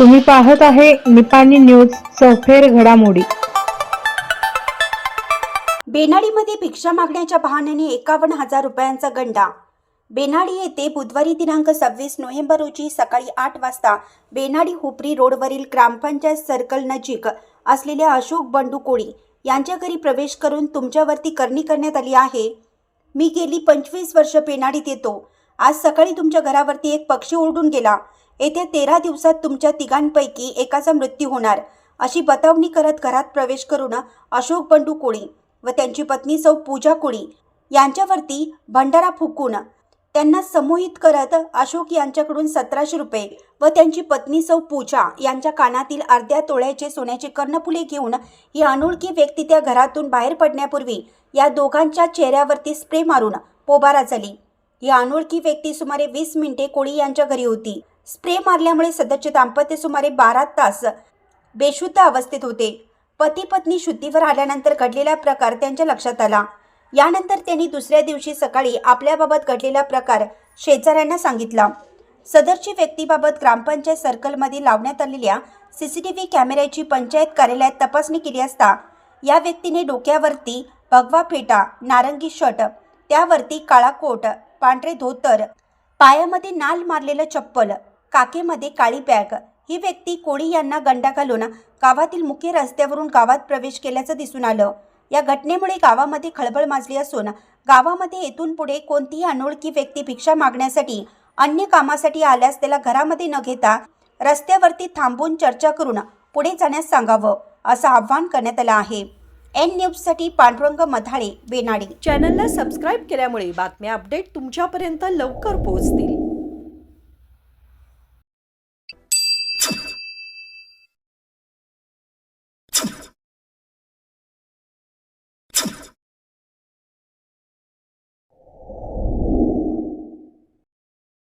तुम्ही पाहत आहे निपाणी न्यूज सफेर घडामोडी. बेनाडीमध्ये भिक्षा मागण्याच्या बहाण्याने एकावन्न हजार रुपयांचा गंडा. बेनाडी येथे बुधवारी दिनांक सव्वीस नोव्हेंबर रोजी सकाळी आठ वाजता बेनाडी हुपरी रोडवरील ग्रामपंचायत सर्कल नजीक असलेल्या अशोक बंडू कोळी यांच्या घरी प्रवेश करून तुमच्यावरती करणी करण्यात आली आहे. मी गेली पंचवीस वर्ष बेनाडीत येतो. आज सकाळी तुमच्या घरावरती एक पक्षी ओरडून गेला. येत्या तेरा दिवसात तुमच्या तिघांपैकी एकाचा मृत्यू होणार. अशी बतावणी करत घरात प्रवेश करून अशोक बंडू कोळी व त्यांची पत्नी सौ पूजा कोळी यांच्यावरती भंडारा फुकून त्यांना समोहित करत अशोक यांच्याकडून सतराशे रुपये व त्यांची पत्नी सौ पूजा यांच्या कानातील अर्ध्या तोळ्याचे सोन्याचे कर्णफुले घेऊन ही अनोळखी व्यक्ती त्या घरातून बाहेर पडण्यापूर्वी या दोघांच्या चेहऱ्यावरती स्प्रे मारून पोबारा झाली ही अनोळखी व्यक्ती सुमारे वीस मिनिटे कोळी यांच्या घरी होती. स्प्रे मारल्यामुळे सदरचे दाम्पत्य सुमारे बारा तास बेशुद्ध अवस्थेत होते. पती पत्नी शुद्धीवर आल्यानंतर घडलेला प्रकार त्यांच्या लक्षात आला. यानंतर त्यांनी दुसऱ्या दिवशी सकाळी आपल्याबाबत घडलेला प्रकार शेजाऱ्यांना सांगितला. सदरची व्यक्तीबाबत ग्रामपंचायत सर्कलमध्ये लावण्यात आलेल्या सी सी टी व्ही कॅमेऱ्याची पंचायत कार्यालयात तपासणी केली असता या व्यक्तीने डोक्यावरती भगवा फेटा नारंगी शर्ट त्यावरती काळा कोट पांढरे धोतर पायामध्ये नाल मारलेलं चप्पल काकेमध्ये काळी बॅग. ही व्यक्ती कोळी यांना गंडा घालून गावातील मुख्य रस्त्यावरून गावात प्रवेश केल्याचं दिसून आलं. या घटनेमुळे गावामध्ये खळबळ माजली असून गावामध्ये येथून पुढे कोणतीही अनोळखी व्यक्ती भिक्षा मागण्यासाठी अन्य कामासाठी आल्यास त्याला घरामध्ये न घेता रस्त्यावरती थांबून चर्चा करून पुढे जाण्यास सांगावं असं आवाहन करण्यात आलं आहे. एन न्यूजसाठी पांडुरंग मधाळे बेनाडी. चॅनलला सबस्क्राईब केल्यामुळे बातम्या अपडेट तुमच्यापर्यंत लवकर पोहोचतील.